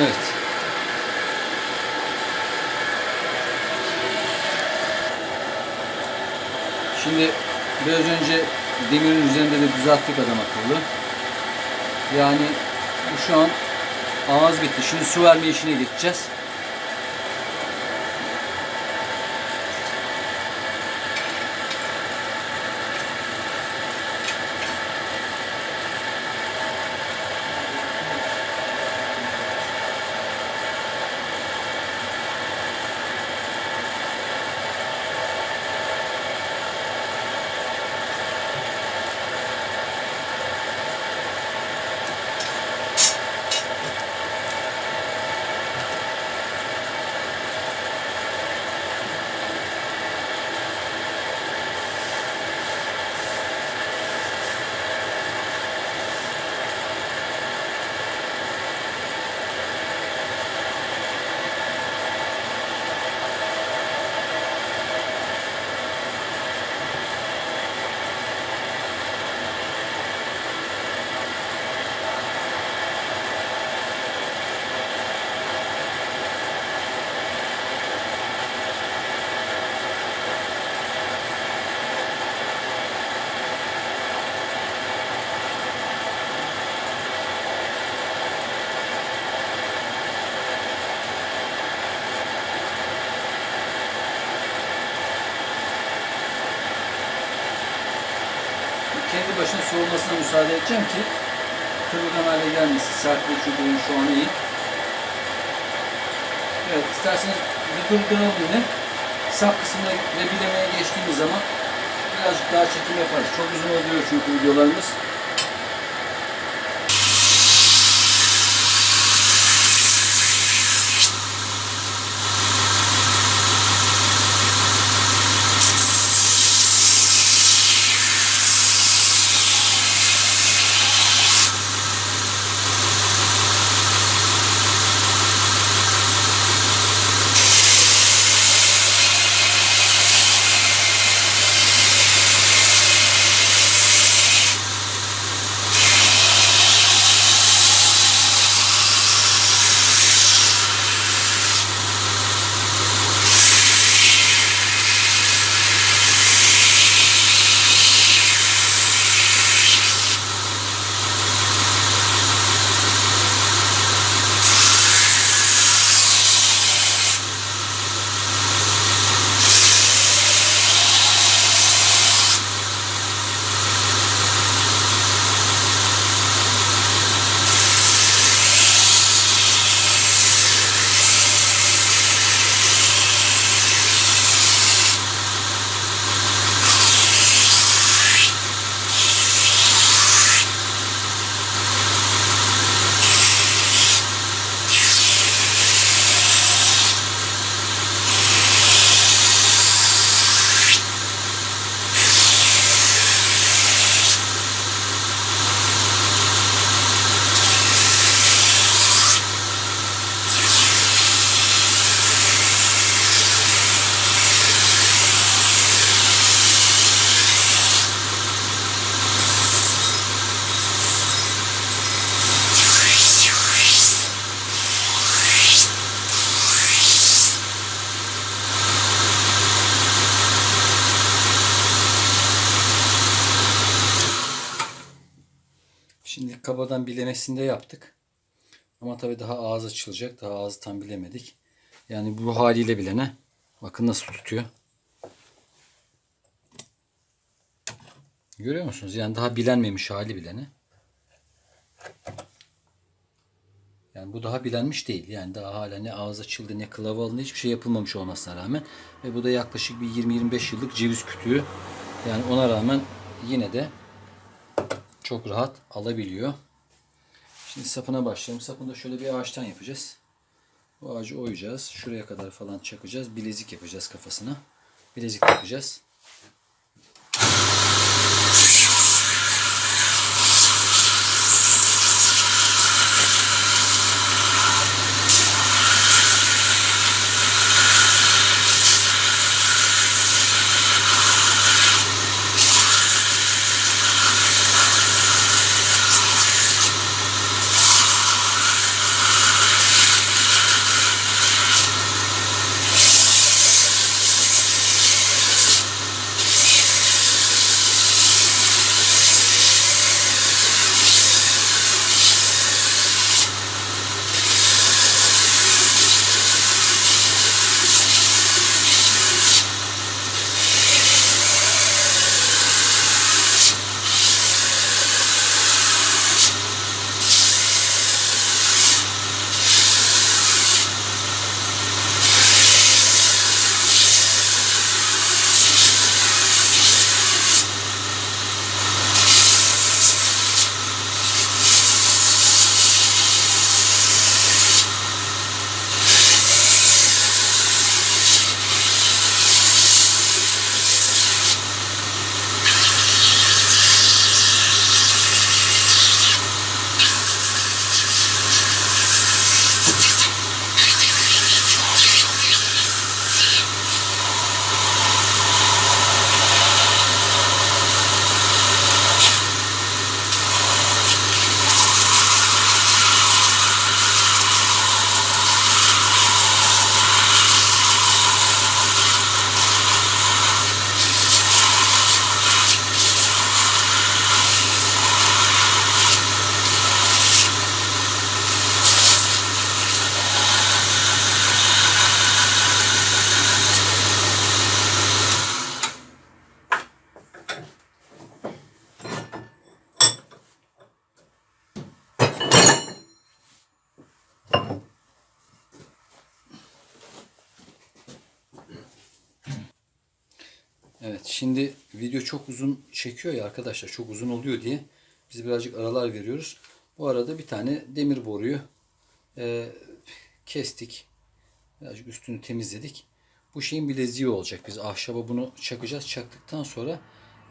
Evet. Şimdi biraz önce demirin üzerinde de düzelttik adam akıllı. Yani şu an ağız bitti. Şimdi su verme işine geçeceğiz. Kendi başına soğumasına müsaade edeceğim ki kırılgan hale gelmesin. Sertliği çünkü şu an iyi. Evet isterseniz bir durduralım yine. Sap kısmına ve bilemeye geçtiğimiz zaman birazcık daha çekim yaparız. Çok uzun oluyor çünkü videolarımız. Kabadan bilemesinde yaptık. Ama tabii daha ağız açılacak. Daha ağzı tam bilemedik. Yani bu haliyle bilene bakın nasıl tutuyor. Görüyor musunuz? Yani daha bilenmemiş hali bilene. Yani bu daha bilenmiş değil. Yani daha hala ne ağız açıldı ne kılavu alındı hiçbir şey yapılmamış olmasına rağmen. Ve bu da yaklaşık bir 20-25 yıllık ceviz kütüğü. Yani ona rağmen yine de çok rahat alabiliyor. Şimdi sapına başlayalım. Sapını da şöyle bir ağaçtan yapacağız. Bu ağacı oyacağız. Şuraya kadar falan çakacağız. Bilezik yapacağız kafasına. Bilezik yapacağız. Evet şimdi video çok uzun çekiyor ya arkadaşlar çok uzun oluyor diye biz birazcık aralar veriyoruz. Bu arada bir tane demir boruyu e, kestik. Birazcık üstünü temizledik. Bu şeyin bileziği olacak. Biz ahşaba bunu çakacağız. Çaktıktan sonra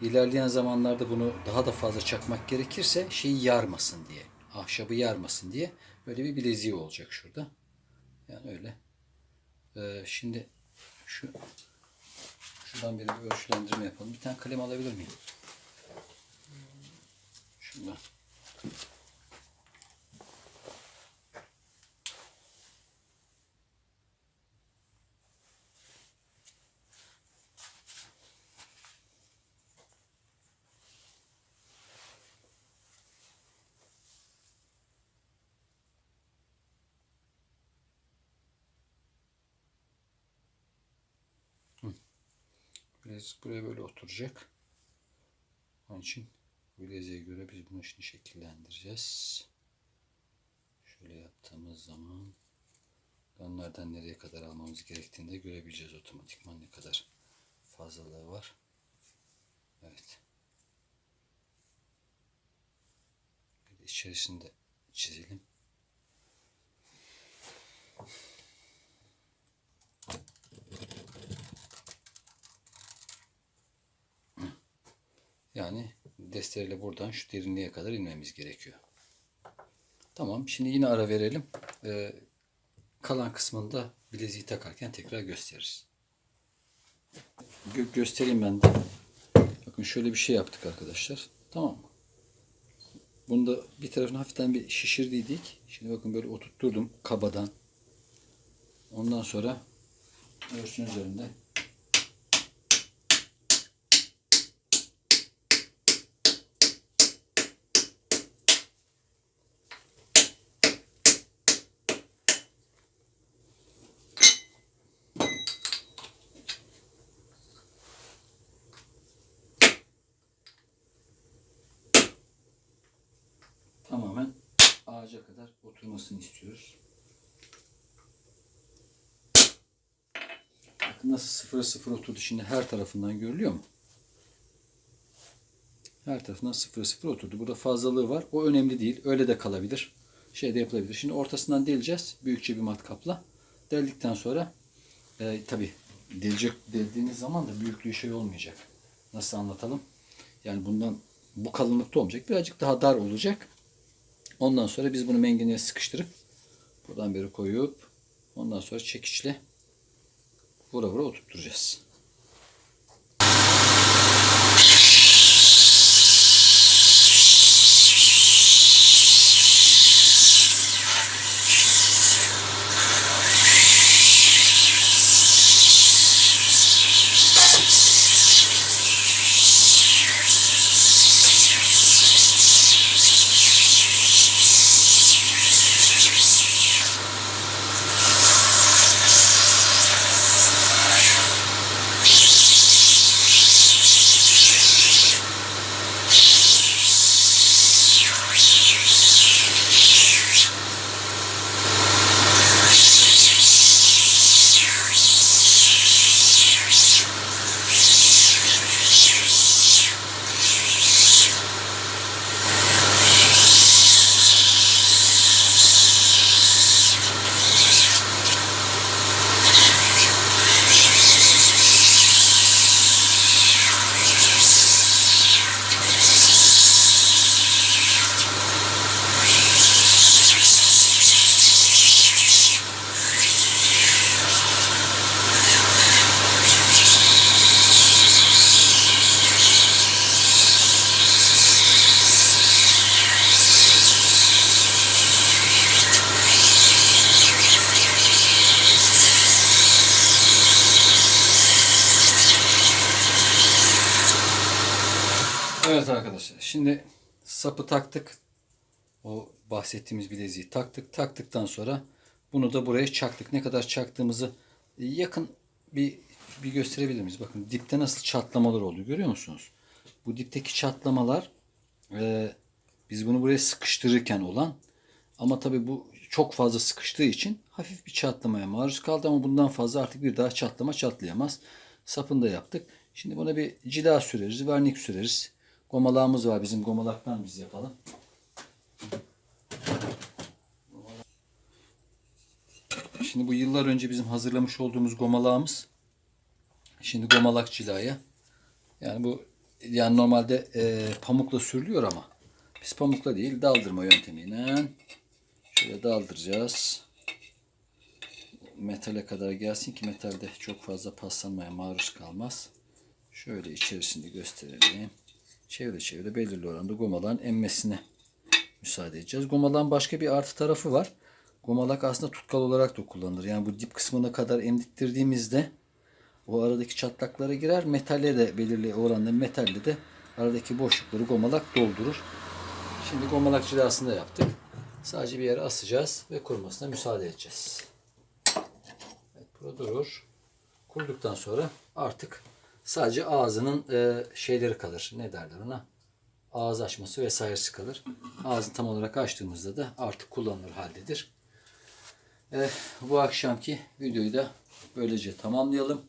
ilerleyen zamanlarda bunu daha da fazla çakmak gerekirse şeyi yarmasın diye. Ahşabı yarmasın diye böyle bir bileziği olacak şurada. Yani öyle. Ee, şimdi şu şuradan bir ölçülendirme yapalım. Bir tane kalem alabilir miyim? Şundan. Bilezik buraya böyle oturacak. Onun için bileziğe göre biz bunu şimdi şekillendireceğiz. Şöyle yaptığımız zaman nereden nereye kadar almamız gerektiğini de görebileceğiz otomatikman ne kadar fazlalığı var. Evet. Bir de içerisinde çizelim. Yani destereyle buradan şu derinliğe kadar inmemiz gerekiyor. Tamam. Şimdi yine ara verelim. Ee, kalan kısmında bileziği takarken tekrar gösteririz. Gö- göstereyim ben de. Bakın şöyle bir şey yaptık arkadaşlar. Tamam mı? Bunu da bir tarafını hafiften bir şişirdiydik. Şimdi bakın böyle oturtturdum kabadan. Ondan sonra ölçünün üzerinde tamamen ağaca kadar oturmasını istiyoruz. Bakın nasıl sıfıra sıfır oturdu şimdi her tarafından görülüyor mu? Her tarafından sıfır sıfır oturdu. Burada fazlalığı var. O önemli değil. Öyle de kalabilir. Şey de yapılabilir. Şimdi ortasından deleceğiz. Büyükçe bir matkapla. Deldikten sonra e, tabi delecek deldiğiniz zaman da büyüklüğü şey olmayacak. Nasıl anlatalım? Yani bundan bu kalınlıkta olmayacak. Birazcık daha dar olacak. Ondan sonra biz bunu mengeneye sıkıştırıp buradan beri koyup ondan sonra çekiçle vura vura oturtturacağız. Evet arkadaşlar. Şimdi sapı taktık. O bahsettiğimiz bileziği taktık. Taktıktan sonra bunu da buraya çaktık. Ne kadar çaktığımızı yakın bir bir gösterebilir miyiz? Bakın dipte nasıl çatlamalar oldu görüyor musunuz? Bu dipteki çatlamalar e, biz bunu buraya sıkıştırırken olan ama tabii bu çok fazla sıkıştığı için hafif bir çatlamaya maruz kaldı ama bundan fazla artık bir daha çatlama çatlayamaz. Sapını da yaptık. Şimdi buna bir cila süreriz, vernik süreriz. Gomalağımız var bizim gomalaktan biz yapalım. Şimdi bu yıllar önce bizim hazırlamış olduğumuz gomalağımız. Şimdi gomalak cilaya. Yani bu yani normalde e, pamukla sürülüyor ama biz pamukla değil daldırma yöntemiyle şöyle daldıracağız. Metale kadar gelsin ki metalde çok fazla paslanmaya maruz kalmaz. Şöyle içerisinde gösterelim. Çevre çevre belirli oranda gomalağın emmesine müsaade edeceğiz. Gomalağın başka bir artı tarafı var. Gomalak aslında tutkal olarak da kullanılır. Yani bu dip kısmına kadar emdiktirdiğimizde o aradaki çatlaklara girer. Metalle de belirli oranda metalle de aradaki boşlukları gomalak doldurur. Şimdi gomalak cilasını da yaptık. Sadece bir yere asacağız ve kurumasına müsaade edeceğiz. Evet, burada durur. Kuruduktan sonra artık sadece ağzının e, şeyleri kalır. Ne derler ona? Ağız açması vesairesi kalır. Ağzını tam olarak açtığımızda da artık kullanılır haldedir. Eh, bu akşamki videoyu da böylece tamamlayalım.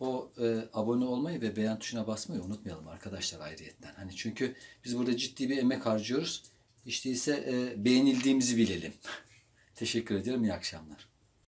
O e, abone olmayı ve beğen tuşuna basmayı unutmayalım arkadaşlar ayrıyetten. Hani çünkü biz burada ciddi bir emek harcıyoruz. İşte ise e, beğenildiğimizi bilelim. Teşekkür ediyorum. İyi akşamlar.